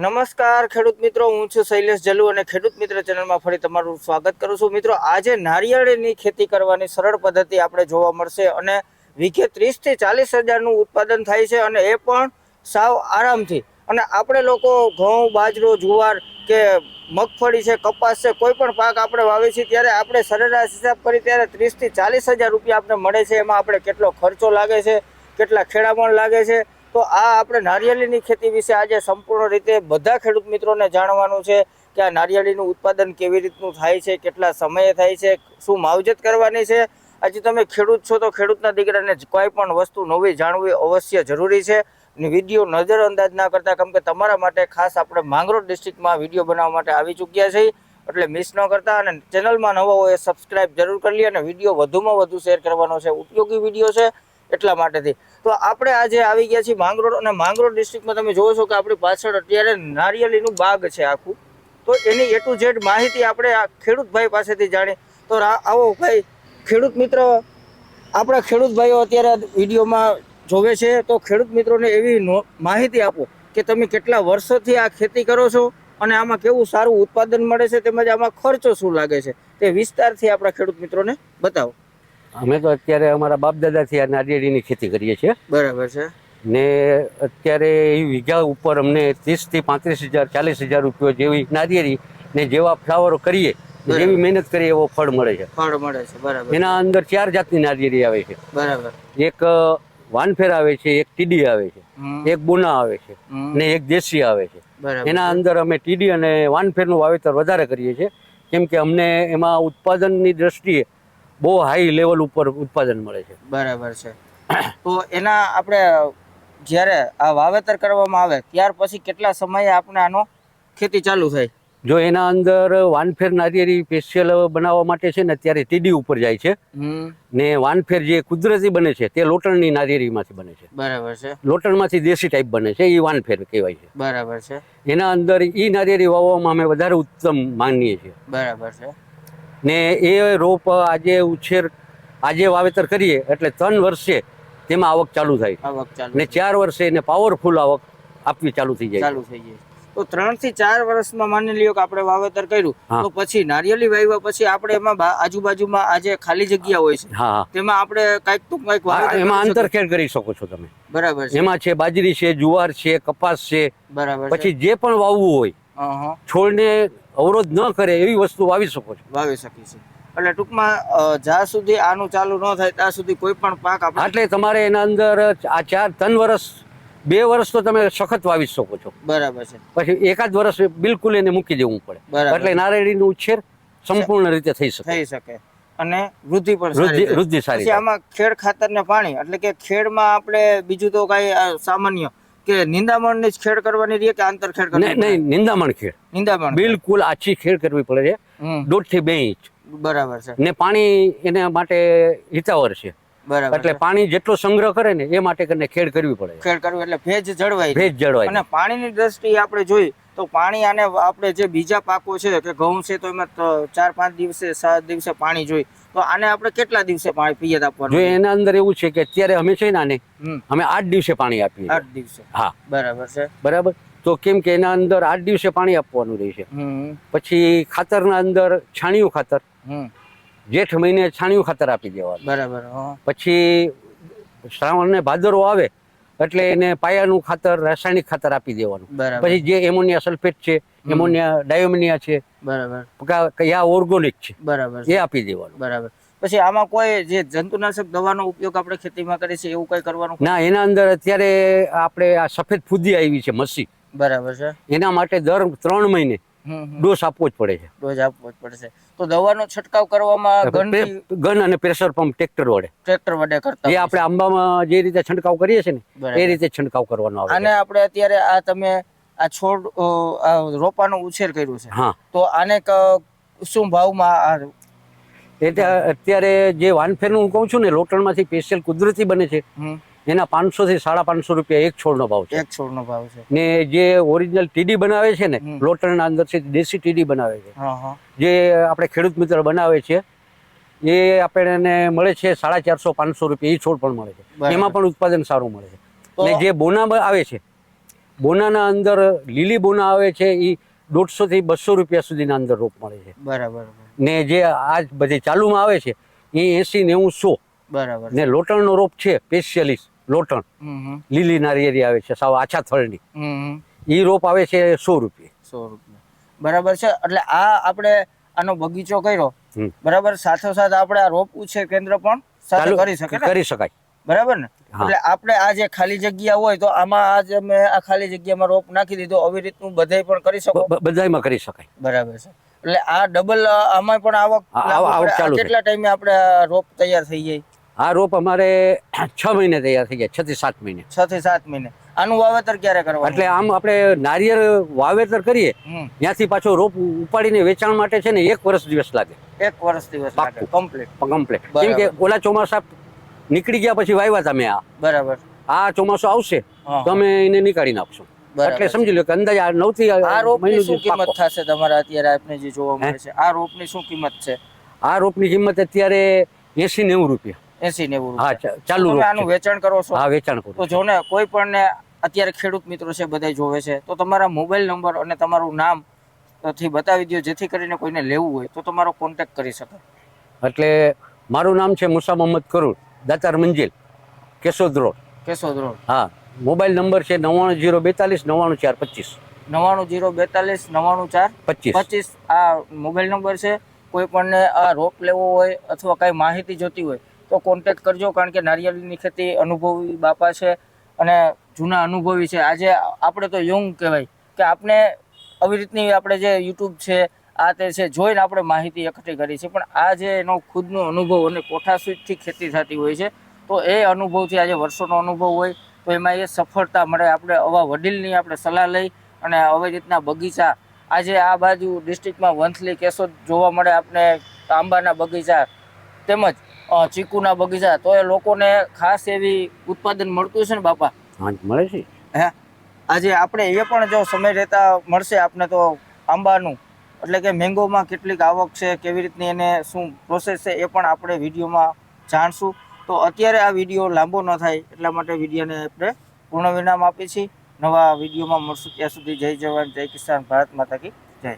નમસ્કાર ખેડૂત મિત્રો, હું છું શૈલેષ જલુ અને ખેડૂત મિત્ર ચેનલમાં ફરી તમારું સ્વાગત કરું છું. મિત્રો, આજે નારિયેળની ખેતી કરવાની સરળ પદ્ધતિ આપણે જોવા મળશે અને વીઘે ત્રીસથી ચાલીસ હજારનું ઉત્પાદન થાય છે અને એ પણ સાવ આરામથી. અને આપણે લોકો ઘઉં, બાજરો, જુવાર કે મગફળી છે, કપાસ છે, કોઈ પણ પાક આપણે વાવીએ છીએ, ત્યારે આપણે સરેરાશ હિસાબ કરી ત્યારે ત્રીસથી ચાલીસ હજાર રૂપિયા આપણે મળે છે. એમાં આપણે કેટલો ખર્ચો લાગે છે, કેટલા ખેડામણ લાગે છે તો આ આપણે નારિયેળીની ખેતી વિશે આજે સંપૂર્ણ રીતે બધા ખેડૂત મિત્રોને જાણવાનું છે કે આ નારિયેળીનું ઉત્પાદન કેવી રીતનું થાય છે, કેટલા સમયે થાય છે, શું માવજત કરવાની છે. આજે તમે ખેડૂત છો તો ખેડૂતના દીકરાને કોઈ પણ વસ્તુ નવી જાણવી અવશ્ય જરૂરી છે. વીડિયો નજર અંદાજ ના કરતા, કેમ કે તમારા માટે ખાસ આપણે માંગરોળ ડિસ્ટ્રિક્ટમાં વીડિયો બનાવવા માટે આવી ચૂક્યા છીએ. એટલે મિસ ન કરતા અને ચેનલમાં નવો હોય સબસ્ક્રાઇબ જરૂર કરી લે અને વીડિયો વધુમાં વધુ શેર કરવાનો છે. ઉપયોગી વીડિયો છે. એટલા માટેથી. તો આપણે આજે આવી ગયા છીએ માંગરોળ અને માંગરોળ ડિસ્ટ્રિક્ટમાં તમે જોવો છો કે આપણી પાછળ અત્યારે નારિયેળીનું બાગ છે આખું. તો એની એ ટુ ઝેડ માહિતી આપણે આ ખેડૂત ભાઈ પાસેથી જાણી તો આવો ભાઈ, ખેડૂત મિત્ર, આપણા ખેડૂત ભાઈઓ અત્યારે વિડીયોમાં જોવે છે. તો ખેડૂત મિત્રોને એવી માહિતી આપો કે તમે કેટલા વર્ષોથી આ ખેતી કરો છો અને આમાં કેવું સારું ઉત્પાદન મળે છે તેમજ આમાં ખર્ચો શું લાગે છે તે વિસ્તારથી આપણા ખેડૂત મિત્રોને બતાવો. અમે તો અત્યારે અમારા બાપ દાદાથી આ નારિયેળીની ખેતી કરીએ છીએ. બરાબર છે. ને અત્યારે એ વીઘા ઉપર અમને ત્રીસથી પાંત્રીસ હજાર ચાલીસ હજાર રૂપિયો જેવી નારિયેળી ને જેવા ફ્લાવરો કરીએ જેવી મહેનત કરીએ એવો ફળ મળે છે. ફળ મળે છે બરાબર. એના અંદર ચાર જાતની નારિયેળી આવે છે. બરાબર. એક વાનફેર આવે છે એક ટીડી આવે છે એક બોના આવે છે ને એક દેશી આવે છે. એના અંદર અમે ટીડી અને વાનફેરનું વાવેતર વધારે કરીએ છીએ. કેમ કે અમને એમાં ઉત્પાદનની દ્રષ્ટિએ બહુ હાઈ લેવલ ઉપર ઉત્પાદન મળે છે. બરાબર છે. તો એના આપણે જ્યારે આ વાવેતર કરવામાં આવે ત્યાર પછી કેટલા સમયે આપણે આનો ખેતી ચાલુ થાય? જો એના અંદર વાનફેર નારિયેરી સ્પેશિયલ બનાવવા માટે છે ને અત્યારે ટીડી ઉપર જાય છે. ને વાનફેર જે કુદરતી બને છે તે લોટણની નારિયેરીમાંથી બને છે. બરાબર છે. લોટણમાંથી દેશી ટાઈપ બને છે એ વાનફેર કહેવાય છે. બરાબર છે. એના અંદર એ નારિયેરી વાવવામાં અમે વધારે ઉત્તમ માનીએ છીએ. બરાબર છે. ને એ રોપ આજે ઉછેર આજે વાવેતર કરીએ એટલે ત્રણ વર્ષે તેમાં આવક ચાલુ થાય. ને ચાર વર્ષે એને પાવરફુલ આવક આપવી ચાલુ થઈ જાય. ચાલુ થઈ જાય. તો ત્રણથી ચાર વર્ષમાં માની લ્યો કે આપણે વાવેતર કર્યું તો પછી નારિયેળી વાવ્યા પછી આપણે એમાં આજુબાજુમાં આજે ખાલી જગ્યા હોય છે તેમાં આપણે કાંઈક તો કાંઈક એમાં આંતરખેડ કરી શકો છો તમે. બરાબર એમાં છે બાજરી છે જુવાર છે કપાસ છે. બરાબર પછી જે પણ વાવવું હોય છોડને અવરોધ ન કરે એવી વસ્તુ વાવી શકો છો. વાવી શકીએ છીએ. એટલે ટૂંકમાં જ્યાં સુધી આનું ચાલુ ન થાય ત્યાં સુધી કોઈ પણ પાક આપણે એટલે તમારે એના અંદર આ ચાર ત્રણ વર્ષ બે વર્ષ તો તમે સખત વાવી શકો છો. બરાબર છે. પછી એકાદ વર્ષ બિલકુલ એને મૂકી દેવું પડે. બરાબર. એટલે નારિયેળીનું ઉછેર સંપૂર્ણ રીતે થઈ શકે. થઈ શકે. અને વૃદ્ધિ પણ વૃદ્ધિ વૃદ્ધિ સારી આમાં ખેડ ખાતર ને પાણી એટલે કે ખેડમાં આપણે બીજું તો કઈ સામાન્ય કે નિંદામણની જ ખેડ કરવાની રહે કે આંતર ખેડ કરવાની નહીં નિંદામણ ખેડ. નિંદામણ બિલકુલ આછી ખેડ કરવી પડે છે. દોઢથી બે ઇંચ. બરાબર છે. ને પાણી એના માટે હિતાવર છે. બરાબર એટલે પાણી જેટલો સંગ્રહ કરે ને એ માટે કરીને ખેડ કરવી પડે ખેડ કરવી એટલે ભેજ જળવાય ભેજ જળવાય અને પાણીની દ્રષ્ટિએ આપણે જોઈ તો પાણી આને આપણે જે બીજા પાકો છે કે ઘઉં છે તો એમાં ચાર પાંચ દિવસે સાત દિવસે પાણી જોઈ. તો આને આપણે કેટલા દિવસે પાણી પિયત જો આપવાનું એના અંદર એવું છે કે અત્યારે અમે છે ને આને અમે આઠ દિવસે પાણી આપીએ આઠ દિવસે. હા. બરાબર છે. બરાબર? તો કેમ કે એના અંદર આઠ દિવસે પાણી આપવાનું રહેશે પછી ખાતર પછી ખાતરના અંદર છાણિયું ખાતર જેઠ મહિને છાણિયું ખાતર આપી દેવાનું. બરાબર પછી શ્રાવણ ને ભાદરવો આવે એટલે એને પાયાનું ખાતર રાસાયણિક ખાતર આપી દેવાનું. પછી જે એમોનિયા સલ્ફેટ છે એમોનિયા ડાયોમિનિયા છે બરાબર. કયા ઓર્ગોનિક છે બરાબર. એ આપી દેવાનું. બરાબર. પછી આમાં કોઈ જે જંતુનાશક દવાનો ઉપયોગ આપણે ખેતીમાં કરીએ છીએ એવું કઈ કરવાનું ના એના અંદર અત્યારે આપણે આ સફેદ ફૂદી આવી છે મસી. બરાબર છે. એના માટે દર ત્રણ મહિને હમ. આપવો જ પડે છે. ડોઝ આપવો જ પડશે. તો દવાનો છંટકાવ કરવામાં ગન અને પ્રેશર પંપ ટ્રેક્ટર વડે. ટ્રેક્ટર વડે કરતા જે આપણે આંબામાં જે રીતે છંટકાવ કરીએ છીએ ને એ રીતે છંટકાવ કરવાનો. આવે અને આપણે અત્યારે આ તમે આ છોડ આ રોપાનો ઉછેર કર્યો છે. હા. તો આને શું ભાવમાં આ એટલે અત્યારે જે વાનફેરનું હું કહું છું ને લોટણમાંથી સ્પેશિયલ કુદરતી બને છે. એના પાંચસો થી સાડા પાંચસો રૂપિયા એક છોડનો ભાવ છે. એક છોડનો ભાવ છે. ને જે ઓરિજિનલ ટીડી બનાવે છે ને હમ. લોટણના અંદર છે દેશી ટીડી બનાવે છે. જે આપણે ખેડૂત મિત્ર બનાવે છે એ આપણને મળે છે સાડા ચારસો પાંચસો રૂપિયા એ છોડ પણ મળે છે. એમાં પણ ઉત્પાદન સારું મળે છે. ને જે બોના આવે છે બોનાના અંદર લીલી બોના આવે છે એ દોઢસો થી બસો રૂપિયા સુધીના અંદર રોપ મળે છે. બરાબર ને જે આ બધી ચાલુમાં આવે છે એ એસી નેવું સો બરાબર. ને લોટણનો રોપ છે સ્પેશિયલિસ્ટ. લોટણ. લીલી નારિયેરી આવે છે સાવ આછા થળની. એ રોપ આવે છે સો રૂપિયા. સો રૂપિયા. બરાબર છે? એટલે આ આપણે આનો બગીચો કર્યો. બરાબર? સાથોસાથ આપણે આ રોપ ઉછેર કેન્દ્ર પણ ચાલુ કરી શકે કરી શકાય. બરાબર ને? એટલે આપણે આ જે ખાલી જગ્યા હોય તો આમાં આ જે મેં આ ખાલી જગ્યામાં રોપ નાખી દીધો આવી રીતનું બધાય પણ કરી શકો? બધાયમાં કરી શકાય. બરાબર છે. એટલે આ ડબલ આમાં પણ આવક આવક. કેટલા ટાઈમે આપણે રોપ તૈયાર થઈ જાય? આ રોપ અમારે છ મહિને તૈયાર થઈ ગયા છ થી સાત મહિને. છ થી સાત મહિને. આનું વાવેતર ક્યારે કરવાનું? એટલે આમ આપણે નારિયેળ વાવેતર કરીએ ત્યાંથી પાછો રોપ ઉપાડીને વેચાણ માટે છે ને એક વર્ષ દિવસ લાગે. એક વર્ષ દિવસ લાગે. કમ્પ્લીટ કમ્પ્લીટ કેમ કે ઓલા ચોમાસા નીકળી ગયા પછી વાવ્યા તમે આ. બરાબર. આ ચોમાસું આવશે તમે તો અમે એને નીકાળી નાખશું. એટલે સમજી લો કે અંદાજ આ નવથી આ રોપની શું કિંમત થશે તમારે અત્યારે આપને જે જોવા મળે છે? આ રોપની શું કિંમત છે? આ રોપની કિંમત અત્યારે એસી નેવું રૂપિયા. એસી નેવું હા ચાલુ આનું વેચાણ કરો છો. હા વેચાણ તો જો ને કોઈ પણ ને અત્યારે ખેડૂત મિત્રો છે બધા જોવે છે તો તમારા મોબાઈલ નંબર અને તમારું નામથી બતાવી દો જેથી કરીને કોઈને લેવું હોય તો તમારો કોન્ટેક્ટ કરી શકે એટલે મારું નામ છે મુસા મોહમ્મદ કરુણ દાતાર મંજિલ કેશોદ રોડ. કેશોદ રોડ. હા મોબાઈલ નંબર છે નવ્વાણું જીરો બેતાલીસ નવ્વાણું ચાર પચીસ. નવાણું જીરો બેતાલીસ નવાણું ચાર પચીસ. પચીસ આ મોબાઈલ નંબર છે. કોઈ પણ આ રોપ લેવો હોય અથવા કાંઈ માહિતી જોતી હોય તો કોન્ટેક્ટ કરજો, કારણ કે નારિયેળની ખેતી અનુભવી બાપા છે અને જૂના અનુભવી છે. આજે આપણે તો યંગ કહેવાય કે આપણે આવી રીતની આપણે જે યુટ્યુબ છે, આ તે છે, જોઈને આપણે માહિતી એકઠી કરી છે. પણ આ જે એનો ખુદનો અનુભવ અને કોઠાસૂચથી ખેતી થતી હોય છે, તો એ અનુભવથી આજે વર્ષોનો અનુભવ હોય, તો એમાં એ સફળતા મળે. આપણે આવા વડીલની આપણે સલાહ લઈ અને આવી રીતના બગીચા, આજે આ બાજુ ડિસ્ટ્રિક્ટમાં વંથલી કેશોદ જોવા મળે આપણે આંબાના બગીચા તેમજ ચીકુના બગીચા. તો એ લોકોને ખાસ એવી ઉત્પાદન મળતું છે ને બાપા? હા મળે છે. હે? આજે આપણે એ પણ જો સમય રહેતા મળશે આપને તો આંબાનું. એટલે કે મેંગોમાં કેટલીક આવક છે કેવી રીતની એને શું પ્રોસેસ છે એ પણ આપણે વિડીયોમાં જાણશું. તો અત્યારે આ વીડિયો લાંબો ન થાય એટલા માટે વિડીયોને આપણે પૂર્ણ વિરામ આપીએ છીએ. નવા વિડીયોમાં મળશું. ત્યાં સુધી જય જવાન જય કિસાન ભારત માતા કી જય.